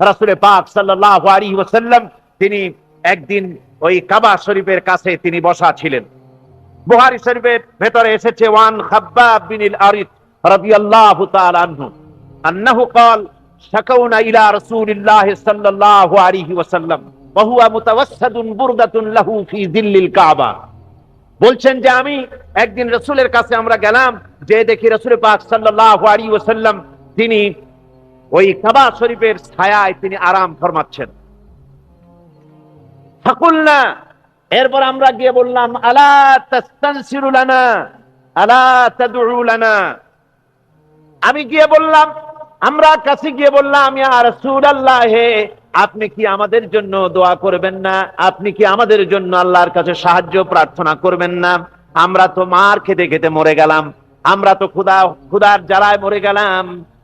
রাসূলে পাক সাল্লাল্লাহু আলাইহি ওয়াসাল্লাম তিনি একদিন ওই কাবা শরীফের কাছে তিনি বসা ছিলেন বুহারী শরীফের ভেতরে এসেছে ওয়ান খাব্বাব বিন আরিদ রাদিয়াল্লাহু তাআলা আনহু আন্নাহু قال شكونا الى رسول الله صلى الله عليه وسلم وهو متوسد بردة له في ظل الكعبة বলছেন যে আমি একদিন রসুলের কাছে আমরা গেলাম যে দেখি রসুল পাক সাল্লাল্লাহু আলাইহি ওয়াসাল্লাম তিনি ওই কাবা শরীফের ছায়ায় তিনি আরাম ফরমাচ্ছেন। ফাকুলনা, এরপর আমরা গিয়ে বললাম, আলা তাস্তানসিরু লানা, আলা আমি গিয়ে বললাম, আমরা কাছে গিয়ে বললাম, ইয়া রাসূলুল্লাহ, আপনি কি আমাদের জন্য দোয়া করবেন না? আপনি কি আমাদের জন্য আল্লাহর কাছে সাহায্য প্রার্থনা করবেন না? আমরা তো মার খেতে খেতে মরে গেলাম। আমরা তো ক্ষুদা ক্ষুদার জ্বালায় মরে গেলাম।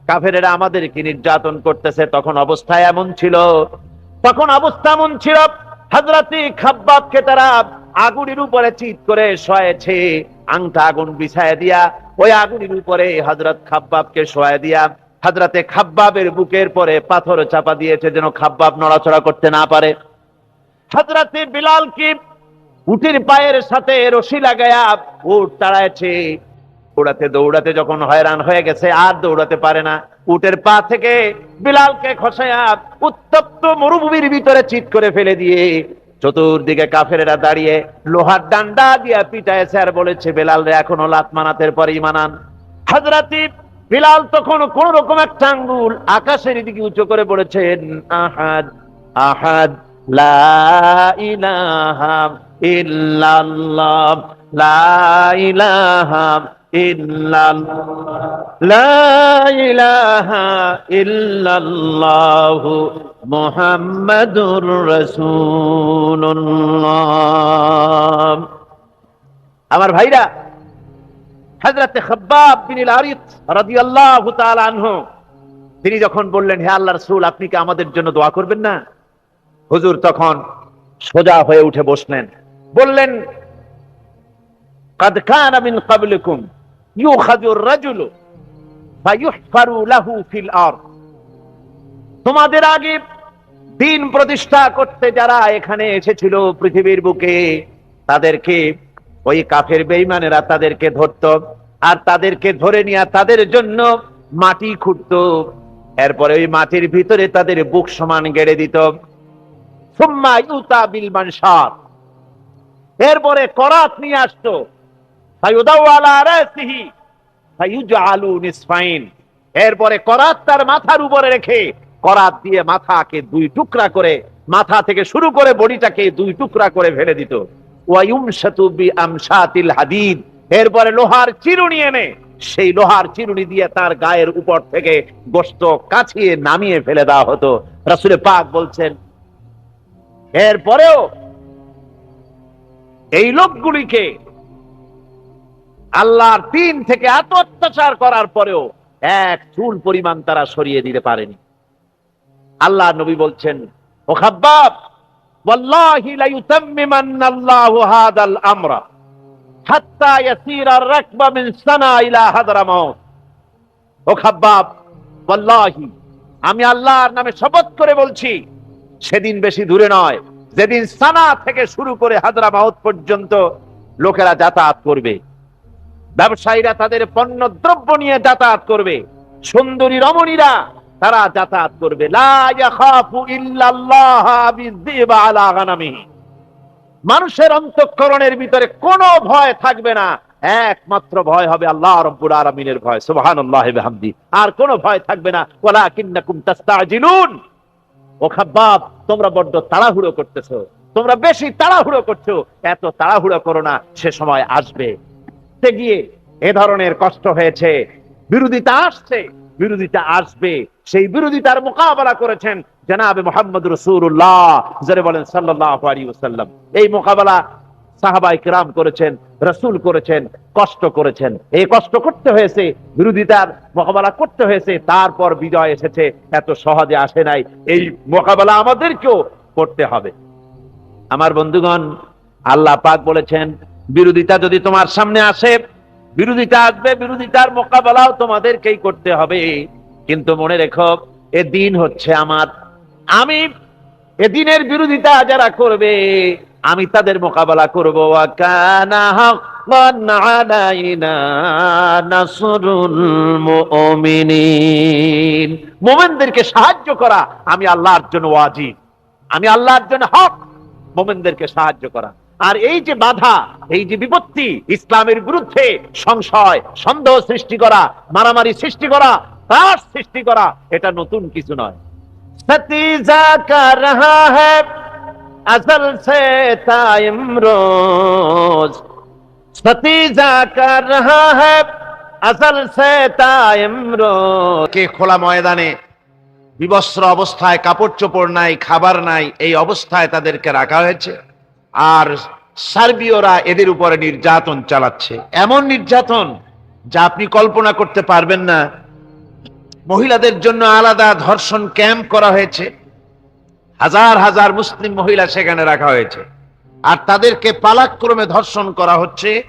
কাফেরেরা আমাদেরকে নির্যাতন করতেছে, তখন অবস্থা এমন ছিল। তখন অবস্থা এমন ছিল হজরতি খাব্বাবকে তারা আগুনের উপরে চিৎ করে শয়েছে আংটা আগুন বিছায় দিয়া, ওই আগুনের উপরে হজরত খাব্বাবকে শোয়া দিয়া হজরতে খাব্বাবের বুকের পরে পাথর চাপা দিয়েছে যেন খাব্বাব নড়াচড়া করতে না পারে। হজরতে বিলাল কি উটের পায়ের সাথে রশি লাগায়া উট তাড়াইছে দৌড়াতে দৌড়াতে যখন হয়রান হয়ে গেছে, আর দৌড়াতে পারে না। উটের পা থেকে বিলালকে খসায়া উত্তপ্ত মরুভূমির ভিতরে চিৎ করে ফেলে দিয়ে চতুর্দিকে কাফেরেরা দাঁড়িয়ে লোহার ডান্ডা দিয়া পিটাইছে আর বলেছে বেলাল রে এখনও লাত মানাতের পরেই মানান হাজরাতি বিলাল তখন কোন রকম একটা আঙ্গুল আকাশের দিকে উঁচু করে বলেছেন, আহাদ আহাদ, লা ইলাহা ইল্লাল্লাহ, লা ইলাহা ইল্লাল্লাহ লা ইলাহা ইল্লাল্লাহ মুহাম্মাদুর রাসূলুল্লাহ আমার ভাইরা হযরতে খাব্বাব বিন আরিত রাদিয়াল্লাহু তাআলা আনহু তিনি যখন বললেন হে আল্লাহর রাসূল আপনি কি আমাদের জন্য দোয়া করবেন না হুজুর তখন সোজা হয়ে উঠে বসলেন বললেন قد كان من قبلكم তোমাদের আগে দিন প্রতিষ্ঠা করতে যারা এখানে এসেছিল পৃথিবীর বুকে, তাদেরকে ওই কাফের বেইমানেরা তাদেরকে ধরত আর তাদেরকে ধরে নিয়ে তাদের জন্য মাটি খুঁড়ত। এরপরে ওই মাটির ভিতরে তাদের বুক সমান গেড়ে দিত। এরপরে করাত নিয়ে আসতো। এরপরে করাত তার মাথার উপরে রেখে, করাত দিয়ে মাথাকে দুই টুকরা করে, মাথা থেকে শুরু করে বডিটাকে দুই টুকরা করে ফেলে দিত। হাদিদ। এরপরে লোহার চিরুনি এনে, সেই লোহার চিরুনি দিয়ে তার গায়ের উপর থেকে গোস্ত কাছিয়ে নামিয়ে ফেলে দেওয়া হতো। রাসূলে পাক বলছেন, এরপরেও এই লোকগুলিকে আল্লাহর তিন থেকে এত অত্যাচার করার পরেও এক চুল পরিমাণ তারা সরিয়ে দিতে পারেনি। আল্লাহ নবী বলছেন, ও খাব্বাব আমি আল্লাহর নামে শপথ করে বলছি, সেদিন বেশি দূরে নয়, যেদিন সানা থেকে শুরু করে হাদরামাউত পর্যন্ত লোকেরা যাতায়াত করবে। ব্যবসায়ীরা তাদের পণ্য দ্রব্য নিয়ে যাতায়াত করবে। সুন্দরী রমণীরা তারা যাতায়াত করবে। মানুষের অন্তঃকরণের ভিতরে কোনো ভয় থাকবে না। একমাত্র ভয় হবে আল্লাহ রব্বুল আলামিনের ভয়। বিহামদি। আর কোনো ভয় থাকবে না। ওয়ালাকিন্নাকুম তাস্তাজিলুন। ও খাব্বাব, তোমরা বড্ড তাড়াহুড়ো করতেছো। তোমরা বেশি তাড়াহুড়ো করছ। এত তাড়াহুড়ো করো না, সে সময় আসবে। গিয়ে এ ধরনের কষ্ট হয়েছে। বিরোধিতা আসছে, বিরোধিতা আসবে। সেই বিরোধিতার মোকাবেলা করেছেন জনাবে মোহাম্মদ রসুল্লাহ যারা বলেন সাল্লাহ আলী এই মোকাবেলা সাহাবাই কিরাম করেছেন, রসুল করেছেন, কষ্ট করেছেন। এই কষ্ট করতে হয়েছে, বিরোধিতার মোকাবেলা করতে হয়েছে, তারপর বিজয় এসেছে। এত সহজে আসে নাই। এই মোকাবেলা আমাদেরকেও করতে হবে। আমার বন্ধুগণ, আল্লাহ পাক বলেছেন, বিরোধিতা যদি তোমার সামনে আসে বিরোধিতা আসবে, বিরোধিতার মোকাবেলাও তোমাদেরকেই করতে হবে। কিন্তু মনে রেখো, এ দিন হচ্ছে আমার। আমি এদিনের বিরোধিতা যারা করবে, আমি তাদের মোকাবেলা করব। মুমিনদেরকে সাহায্য করা, আমি আল্লাহর জন্য ওয়াজিব। আমি আল্লাহর জন্য হক, মোমেনদেরকে সাহায্য করা। আর এই যে বাধা, এই যে বিপত্তি, ইসলামের বিরুদ্ধে সংশয়, সন্দেহ সৃষ্টি করা, মারামারি সৃষ্টি করা তার সৃষ্টি করা, এটা নতুন কিছু নয়। কে খোলা ময়দানে বিবস্ত্র অবস্থায় কাপড় চোপড় নাই, খাবার নাই, এই অবস্থায় তাদেরকে রাখা হয়েছে? আর সার্বীয়রা এদের উপরে নির্যাতন চালাচ্ছে। এমন নির্যাতন যা আপনি কল্পনা করতে পারবেন না। মহিলাদের জন্য আলাদা ধর্ষণ ক্যাম্প করা হয়েছে। হাজার হাজার মুসলিম মহিলা সেখানে রাখা হয়েছে। আর তাদেরকে পালাক্রমে ধর্ষণ করা হচ্ছে।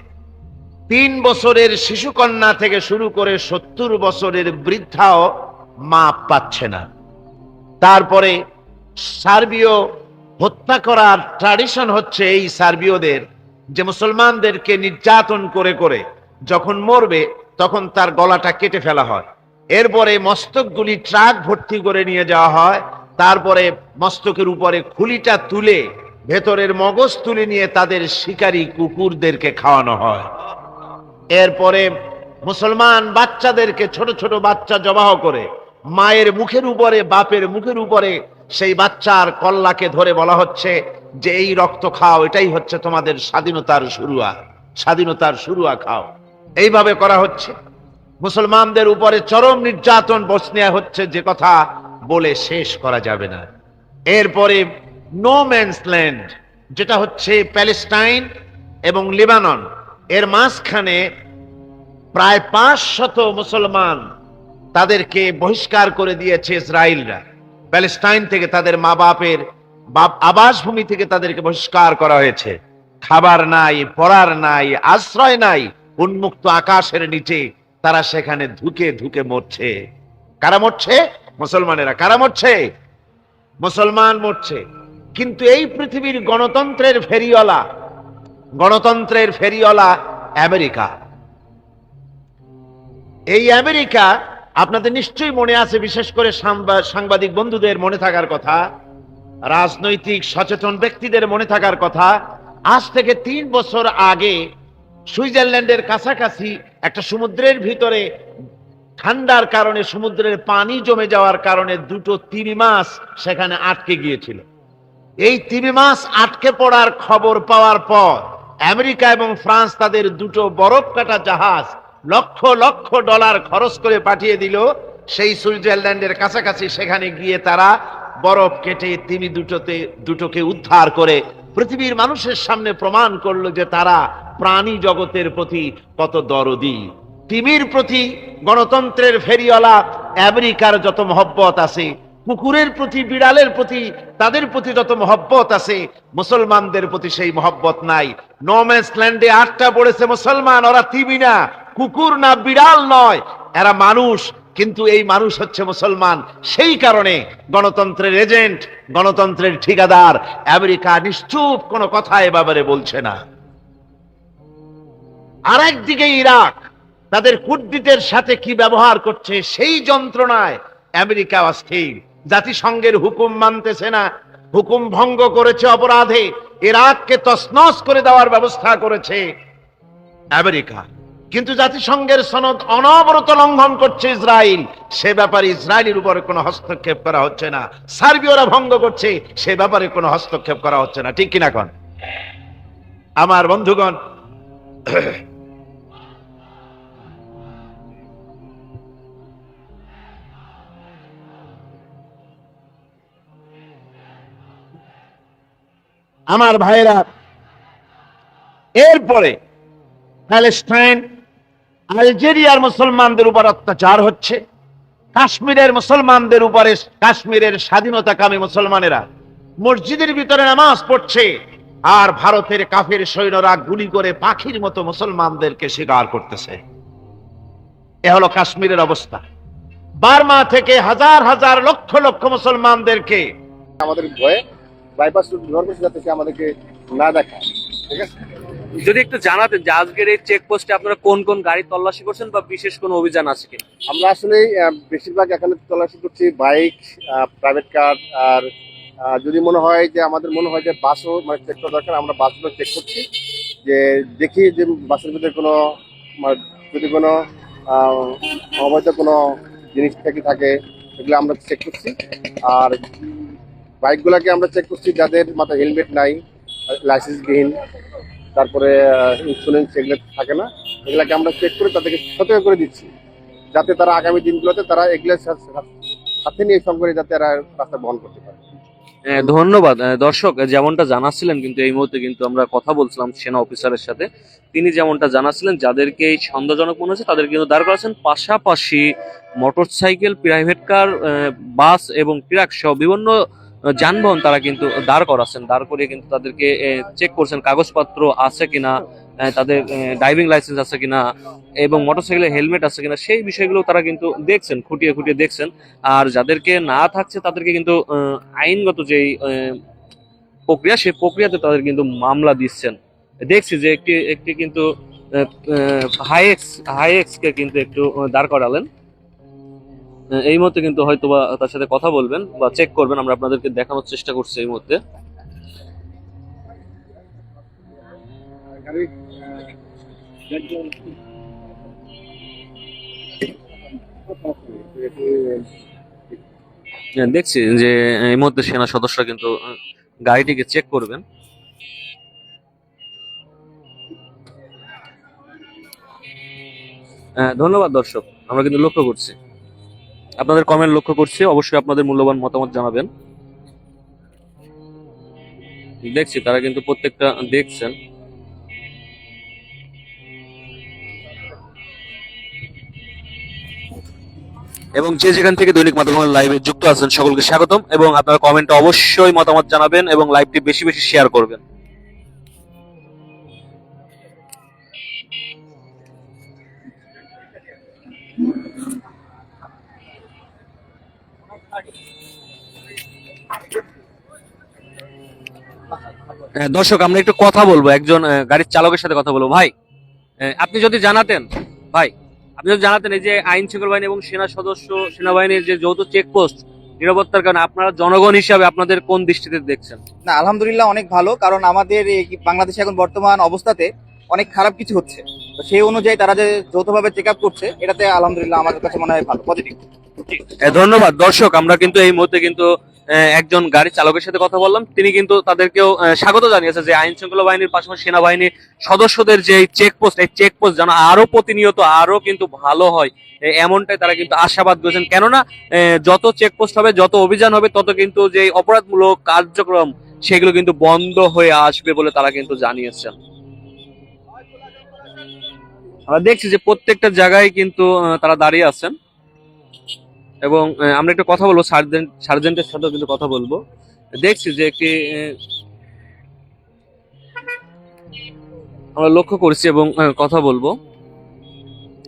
তিন বছরের শিশুকন্যা থেকে শুরু করে সত্তর বছরের বৃদ্ধাও মাপ পাচ্ছে না। তারপরে সার্বীয় হত্যা করার ট্র্যাডিশন হচ্ছে এই সার্বীয়দের, যে মুসলমানদেরকে নির্যাতন করে করে যখন মরবে তখন তার গলাটা কেটে ফেলা হয়। এরপরে মস্তকগুলি ট্রাক ভর্তি করে নিয়ে যাওয়া হয়, তারপরে মস্তকের উপরে খুলিটা তুলে ভেতরের মগজ তুলে নিয়ে তাদের শিকারী কুকুরদেরকে খাওয়ানো হয়। এরপরে মুসলমান বাচ্চাদেরকে ছোট ছোট বাচ্চা জবাহ করে মায়ের মুখের উপরে, বাপের মুখের উপরে সেই বাচ্চার কল্লাকে ধরে বলা হচ্ছে যে এই রক্ত খাও, এটাই হচ্ছে তোমাদের স্বাধীনতার শুরুয়া স্বাধীনতার শুরুয়া খাও। এইভাবে করা হচ্ছে। মুসলমানদের উপরে চরম নির্যাতন বসনিয়া হচ্ছে, যে কথা বলে শেষ করা যাবে না। এরপরে নো ম্যানস ল্যান্ড যেটা হচ্ছে প্যালেস্টাইন এবং লিবানন, এর মাঝখানে প্রায় পাঁচ শত মুসলমান তাদেরকে বহিষ্কার করে দিয়েছে ইসরায়েলরা প্যালেস্টাইন থেকে তাদের মা বাপের বাপ আবাসভূমি থেকে তাদেরকে বহিষ্কার করা হয়েছে। খাবার নাই, পড়ার নাই, আশ্রয় নাই, উন্মুক্ত আকাশের নিচে তারা সেখানে ধুকে ধুকে মরছে। কারা মরছে? মুসলমানেরা। কারা মরছে? মুসলমান মরছে। কিন্তু এই পৃথিবীর গণতন্ত্রের ফেরিওয়ালা গণতন্ত্রের ফেরিওয়ালা আমেরিকা। এই আমেরিকা আপনাদের নিশ্চয়ই মনে আছে, বিশেষ করে সাংবাদিক বন্ধুদের মনে থাকার কথা, রাজনৈতিক সচেতন ব্যক্তিদের মনে থাকার কথা, আজ থেকে তিন বছর আগে সুইজারল্যান্ডের কাছাকাছি একটা সমুদ্রের ভিতরে ঠান্ডার কারণে সমুদ্রের পানি জমে যাওয়ার কারণে দুটো তিমি মাছ সেখানে আটকে গিয়েছিল। এই তিমি মাছ আটকে পড়ার খবর পাওয়ার পর আমেরিকা এবং ফ্রান্স তাদের দুটো বরফ কাটা জাহাজ লক্ষ লক্ষ ডলার খরচ করে পাঠিয়ে দিল। সেই সুইজারল্যান্ডের কাছাকাছি সেখানে গিয়ে তারা বরফ কেটে তিমি দুটোতে, দুটোকে উদ্ধার করে পৃথিবীর মানুষের সামনে প্রমাণ করল যে তারা প্রাণী জগতের প্রতি কত দরদি। তিমির প্রতি গণতন্ত্রের ফেরিওয়ালা, আমেরিকার যত মহব্বত আছে, কুকুরের প্রতি, বিড়ালের প্রতি, তাদের প্রতি যত মহব্বত আছে, মুসলমানদের প্রতি সেই মহব্বত নাই। নোম্যান্স ল্যান্ডে আটটা পড়েছে মুসলমান, ওরা তিমি না। কুকুর না বিড়াল নয়, এরা মানুষ, কিন্তু এই মানুষ হচ্ছে মুসলমান। সেই কারণে গণতন্ত্রের এজেন্ট, গণতন্ত্রের ঠিকাদার, আমেরিকা নিশ্চুপ কোনো কথা এ ব্যাপারে বলছে না। আর একদিকে ইরাক, তাদের কুর্দিদের সাথে কি ব্যবহার করছে সেই যন্ত্রণায় আমেরিকা অস্থির। জাতিসংঘের হুকুম মানতেছে না, হুকুম ভঙ্গ করেছে অপরাধে, ইরাককে তসনস করে দেওয়ার ব্যবস্থা করেছে আমেরিকা। কিন্তু জাতিসংঘের সনদ অনবরত লঙ্ঘন করছে ইসরায়েল সে ব্যাপারে ইসরায়েলের উপরে কোনো হস্তক্ষেপ করা হচ্ছে না। সার্বিয়রা ভঙ্গ করছে, সে ব্যাপারে কোনো হস্তক্ষেপ করা হচ্ছে না। ঠিক কিনা কন? আমার বন্ধুগণ, আমার ভাইরা এরপরে প্যালেস্টাইন আলজেরিয়ার মুসলমানদের উপর অত্যাচার হচ্ছে, কাশ্মীরের মুসলমানদের উপরে, কাশ্মীরের স্বাধীনতাকামী মুসলমানেরা মসজিদের ভিতরে নামাজ পড়ছে, আর ভারতের কাফের সৈন্যরা গুলি করে পাখির মতো মুসলমানদেরকে শিকার করতেছে। এ হলো কাশ্মীরের অবস্থা। বার্মা থেকে হাজার হাজার লক্ষ লক্ষ মুসলমানদেরকে আমাদের ভয়ে বাইপাস ব্যবহার যাতে আমাদেরকে না দেখায়, ঠিক আছে? যদি একটু জানাতেন যে আজকের এই চেকপোস্টে আপনারা কোন কোন গাড়ি তল্লাশি করছেন বা বিশেষ কোনো অভিযান আছে কি আমরা আসলে বেশিরভাগ এখানে তল্লাশি করছি বাইক প্রাইভেট কার আর যদি মনে হয় যে, আমাদের মনে হয় যে বাসও মানে চেক করা দরকার, আমরা বাসগুলো চেক করছি। যে দেখি যে বাসের ভিতরে কোনো মানে যদি কোনো অবৈধ কোনো জিনিস থেকে থাকে সেগুলো আমরা চেক করছি। আর বাইকগুলোকে আমরা চেক করছি যাদের মাথায় হেলমেট নাই লাইসেন্সবিহীন তারপরে ইন্স্যুরেন্স সেগুলো থাকে না, এগুলাকে আমরা চেক করে তাদেরকে সতর্ক করে দিচ্ছি, যাতে তারা আগামী দিনগুলোতে তারা এগুলো সাথে নিয়ে সঙ্গে যাতে তারা রাস্তা বহন করতে পারে। ধন্যবাদ। দর্শক যেমনটা জানাচ্ছিলেন, কিন্তু এই মুহূর্তে কিন্তু আমরা কথা বলছিলাম সেনা অফিসারের সাথে, তিনি যেমনটা জানাচ্ছিলেন, যাদেরকে এই সন্দেহজনক মনে হচ্ছে, তাদের কিন্তু দাঁড় করাচ্ছেন। পাশাপাশি মোটরসাইকেল প্রাইভেট কার বাস এবং ট্রাক সহ বিভিন্ন যানবাহন তারা কিন্তু দাঁড় করাচ্ছেন, দাঁড় করিয়ে কিন্তু তাদেরকে চেক করছেন কাগজপত্র আছে কিনা তাদের ড্রাইভিং লাইসেন্স আছে কিনা এবং মোটরসাইকেলের হেলমেট আছে কিনা, সেই বিষয়গুলো তারা কিন্তু দেখছেন, খুঁটিয়ে খুঁটিয়ে দেখছেন। আর যাদেরকে না থাকছে তাদেরকে কিন্তু আইনগত যেই প্রক্রিয়া, সেই প্রক্রিয়াতে তাদের কিন্তু মামলা দিচ্ছেন। দেখছি যে একটি একটি কিন্তু হাইএক্স হাইএক্স কে কিন্তু একটু দাঁড় করালেন। এই মুহূর্তে কিন্তু হয়তো বা তার সাথে কথা বলবেন বা চেক করবেন আমরা আপনাদেরকে দেখানোর চেষ্টা করছি এই মুহূর্তে। আহ, দেখছি যে এই মুহূর্তে সেনা সদস্যরা কিন্তু গাড়িটিকে চেক করবেন। ধন্যবাদ দর্শক আমরা কিন্তু লক্ষ্য করছি। আপনাদের কমেন্ট লক্ষ্য করছি, অবশ্যই আপনাদের মূল্যবান মতামত জানাবেন। দেখছি, তারা কিন্তু প্রত্যেকটা দেখছেন। এবং যে যেখান থেকে দৈনিক মাধ্যমের লাইভে যুক্ত আছেন, সকলকে স্বাগতম। এবং আপনারা কমেন্টে অবশ্যই মতামত জানাবেন এবং লাইভটি বেশি বেশি শেয়ার করবেন। দর্শক আমরা একটু কথা বলব। একজন গাড়ির চালকের সাথে কথা বলব। ভাই আপনি যদি জানাতেন ভাই আপনি যদি জানাতেন এই যে আইন শৃঙ্খলা বাহিনী এবং সেনা সদস্য সেনাবাহিনীর যে যৌথ চেকপোস্ট নিরাপত্তার কারণে আপনারা জনগণ হিসাবে আপনাদের কোন দৃষ্টিতে দেখছেন? না আলহামদুলিল্লাহ অনেক ভালো কারণ আমাদের এই বাংলাদেশে এখন বর্তমান অবস্থাতে অনেক খারাপ কিছু হচ্ছে। তো সেই অনুযায়ী তারা যে যৌথভাবে চেক আপ করছে এটাতে আলহামদুলিল্লাহ আমাদের কাছে মনে হয় ভালো পজিটিভ ধন্যবাদ। দর্শক আমরা কিন্তু এই মুহূর্তে কিন্তু একজন গাড়ি চালকের সাথে কথা বললাম। তিনি কিন্তু তাদেরকেও স্বাগত জানিয়েছে যে আইন শৃঙ্খলা বাহিনীর পাশাপাশি সেনাবাহিনীর সদস্যদের যে চেকপোস্ট এই চেকপোস্ট যেন আরও প্রতিনিয়ত, আরও কিন্তু ভালো হয় এমনটাই তারা কিন্তু আশাবাদ করেছেন। কেননা যত চেকপোস্ট হবে, যত অভিযান হবে, তত কিন্তু যে অপরাধমূলক কার্যক্রম, সেগুলো কিন্তু বন্ধ হয়ে আসবে বলে তারা কিন্তু জানিয়েছেন। আমরা দেখছি যে প্রত্যেকটা জায়গায় কিন্তু তারা দাঁড়িয়ে আছেন। এবং আমরা একটা কথা বলব, সার্জেন্ট, সার্জেন্টের সাথেও কিন্তু কথা বলব। দেখছি যে একটি আমরা লক্ষ্য করছি এবং কথা বলব।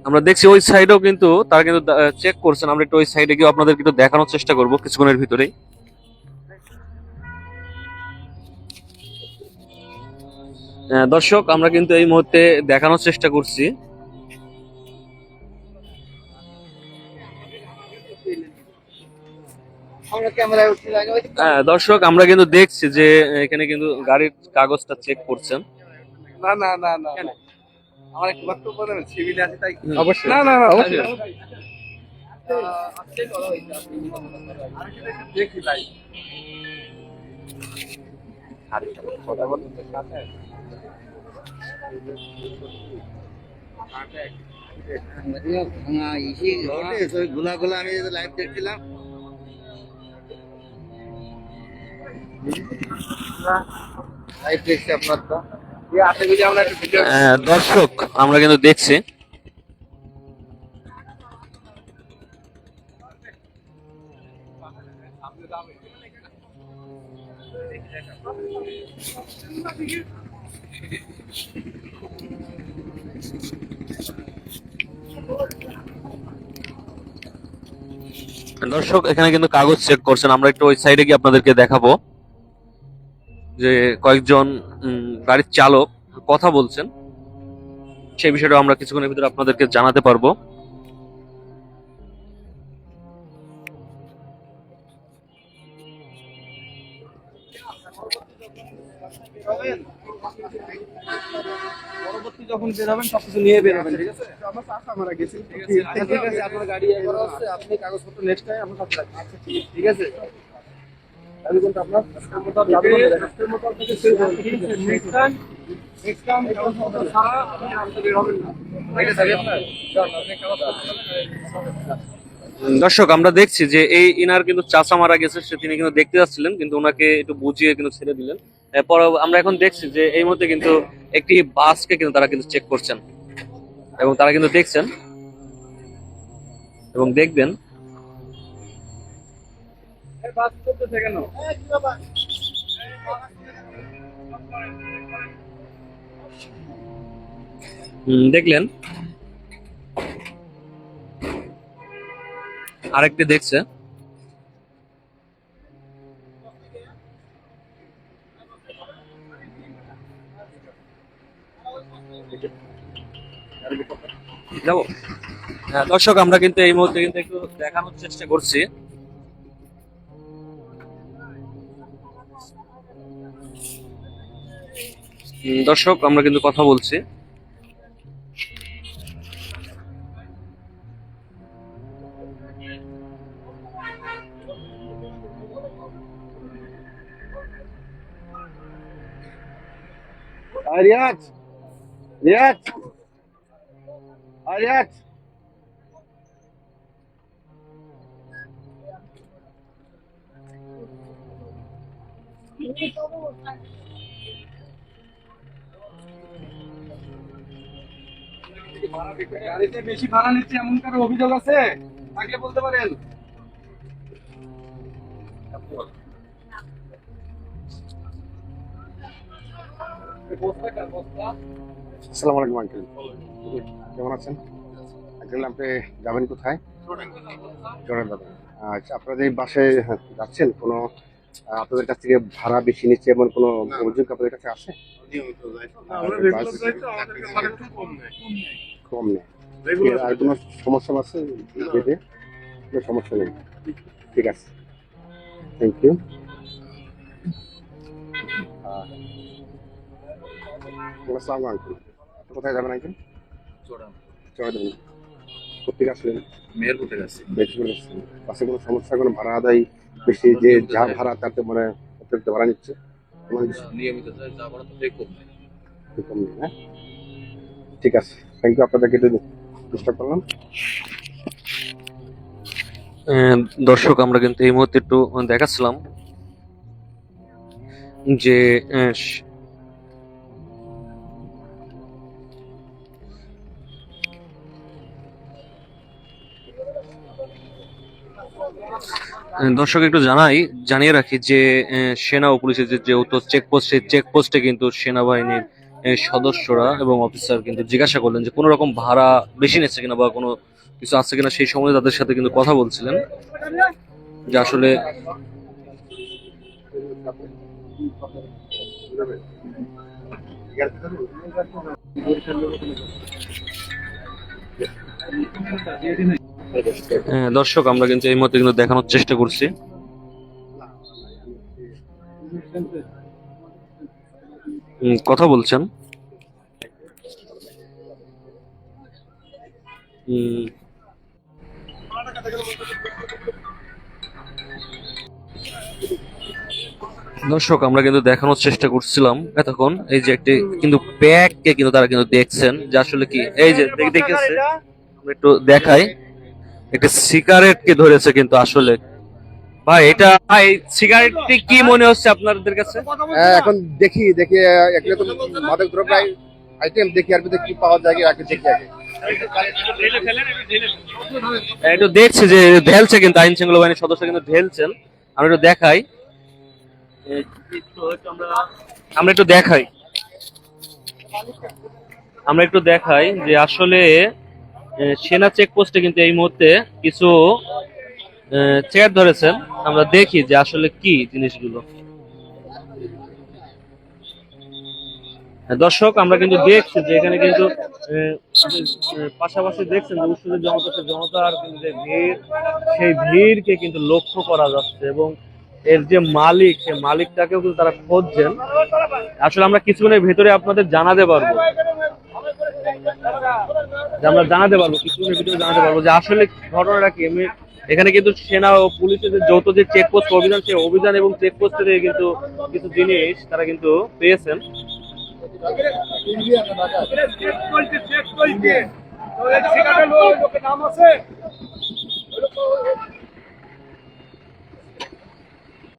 আমরা দেখছি ওই সাইডেও কিন্তু তারা কিন্তু চেক করছেন। আমরা একটু ওই সাইডে গিয়ে আপনাদের কিন্তু দেখানোর চেষ্টা করব কিছুক্ষণের ভিতরেই। দর্শক, আমরা কিন্তু এই মুহূর্তে দেখানোর চেষ্টা করছি। হ্যাঁ দর্শক আমরা কিন্তু দেখছি যে এখানে কিন্তু গাড়ির কাগজটা চেক করছেন। না না না না। আমার একটু বক্তব্য দেবেন সিভিল আছে তাই অবশ্যই না না না অবশ্যই। দেখি তাই। গুলা গুলা আমি লাইভ দেখছিলাম দর্শক, আমরা কিন্তু দেখছি। দর্শক, এখানে কিন্তু কাগজ চেক করছেন। আমরা একটু ওই সাইডে গিয়ে আপনাদেরকে দেখাবো। যে কয়েকজন গাড়ির চালক কথা বলছেন সেই বিষয়টা আমরা কিছুক্ষণের ভিতরে আপনাদেরকে জানাতে পারব। পরবর্তী যখন বের সবকিছু নিয়ে বের ঠিক আছে? আমার চাষা আমরা গেছি ঠিক আছে আচ্ছা, ঠিক আছে আপনার গাড়ি এ আপনি কাগজপত্র নেক্সট টাইম আমার আচ্ছা ঠিক ঠিক আছে। দর্শক, আমরা দেখছি যে এই ইনার কিন্তু চাচা মারা গেছে, সে তিনি কিন্তু দেখতে যাচ্ছিলেন, কিন্তু ওনাকে একটু বুঝিয়ে কিন্তু ছেড়ে দিলেন। এরপর আমরা এখন দেখছি যে এই মুহূর্তে কিন্তু একটি বাসকে কিন্তু তারা কিন্তু চেক করছেন। এবং তারা কিন্তু দেখছেন এবং দেখবেন দেখলেন। আরেকটি দেখছে। হ্যাঁ, দর্শক আমরা কিন্তু এই মুহূর্তে কিন্তু একটু দেখানোর চেষ্টা করছি। দর্শক আমরা কিন্তু কথা বলছি। আর রিয়াজ রিয়াজ আর রিয়াজ। গাড়িতে বেশি ভাড়া নিচ্ছে এমন কারও অভিযোগ আছে? বলতে পারেন। আলাইকুম কেমন আছেন? আপনি যাবেন কোথায়? আচ্ছা আপনাদের যাচ্ছেন, কোনো আপনাদের কাছ থেকে ভাড়া বেশি নিচ্ছে এমন কোনো অভিযোগ আপনাদের কাছে আছে? আমরা রেগুলার যাই তো একটু কম নেয়। কম নেই রেগুলার আর কোনো সমস্যা আছে যেতে কোনো সমস্যা নেই। ঠিক আছে। থ্যাংক ইউ আসসালামু আঙ্কেল আপনি কোথায় যাবেন আঙ্কেল? চলে যাবেন কোথেকে আসলেন? মেয়ের থেকে আসছি। আসছেন। বাসে কোনো সমস্যা কোনো ভাড়া আদায় বেশি যে যা ভাড়া তাতে মানে অতিরিক্ত ভাড়া নিচ্ছে? নিয়মিত যা ভাড়া তো কম কম হ্যাঁ ঠিক আছে থ্যাংক ইউ আপনাদেরকে একটু ডিস্টার্ব করলাম। আহ, দর্শক আমরা কিন্তু এই মুহূর্তে একটু দেখাচ্ছিলাম যে দর্শক একটু জানাই, জানিয়ে রাখি যে সেনা ও পুলিশের যে যেহেতু চেকপোস্ট সেই চেকপোস্টে কিন্তু সেনাবাহিনীর সদস্যরা এবং অফিসার কিন্তু জিজ্ঞাসা করলেন যে কোনো রকম ভাড়া বেশি নিচ্ছে কিনা বা কোনো কিছু আছে কিনা, সেই সময় তাদের সাথে কিন্তু কথা বলছিলেন। যে আসলে দর্শক, আমরা কিন্তু এই মুহূর্তে কিন্তু দেখানোর চেষ্টা করছি। কথা বলছেন। দর্শক, আমরা কিন্তু দেখানোর চেষ্টা করছিলাম এতক্ষণ। এই যে একটি কিন্তু ব্যাগকে কিন্তু তারা কিন্তু দেখছেন যে আসলে কি? এই যে, দেখ- দেখেছে একটু দেখাই। একটা সিগারেট কে ধরেছে কিন্তু আসলে। ভাই এটা ভাই সিগারেটটি কি মনে হচ্ছে আপনাদের কাছে? এখন দেখি দেখি এগুলো তো মাদক দ্রব্য আইটেম দেখি আর কি পাওয়া যায় আগে দেখি আগে। একটু দেখছি যে ঢেলছে কিন্তু আইন শৃঙ্খলা বাহিনীর সদস্য কিন্তু ঢেলছেন। আমরা একটু দেখাই। আমরা একটু দেখাই। আমরা একটু দেখাই যে আসলে সেনা চেকপোস্টে কিন্তু এই মুহূর্তে কিছু চেয়ার ধরেছেন। আমরা দেখি যে আসলে কি জিনিসগুলো। দর্শক, আমরা কিন্তু দেখছি যে এখানে কিন্তু পাশাপাশি দেখছেন যে উৎসবের জনতার জনতার কিন্তু যে ভিড়, সেই ভিড়কে কিন্তু লক্ষ্য করা যাচ্ছে এবং এর যে মালিক সে মালিকটাকেও কিন্তু তারা খুঁজছেন। আসলে আমরা কিছুক্ষণের ভেতরে আপনাদের জানাতে পারব। যে আমরা জানাতে পারব কিছুক্ষণের ভিতরে জানাতে পারব যে আসলে ঘটনাটা কি? আমি এখানে কিন্তু সেনা ও পুলিশের যৌথ যে চেকপোস্ট অভিযান, সেই অভিযান এবং চেকপোস্ট থেকে কিন্তু কিছু জিনিস তারা কিন্তু পেয়েছেন। চেক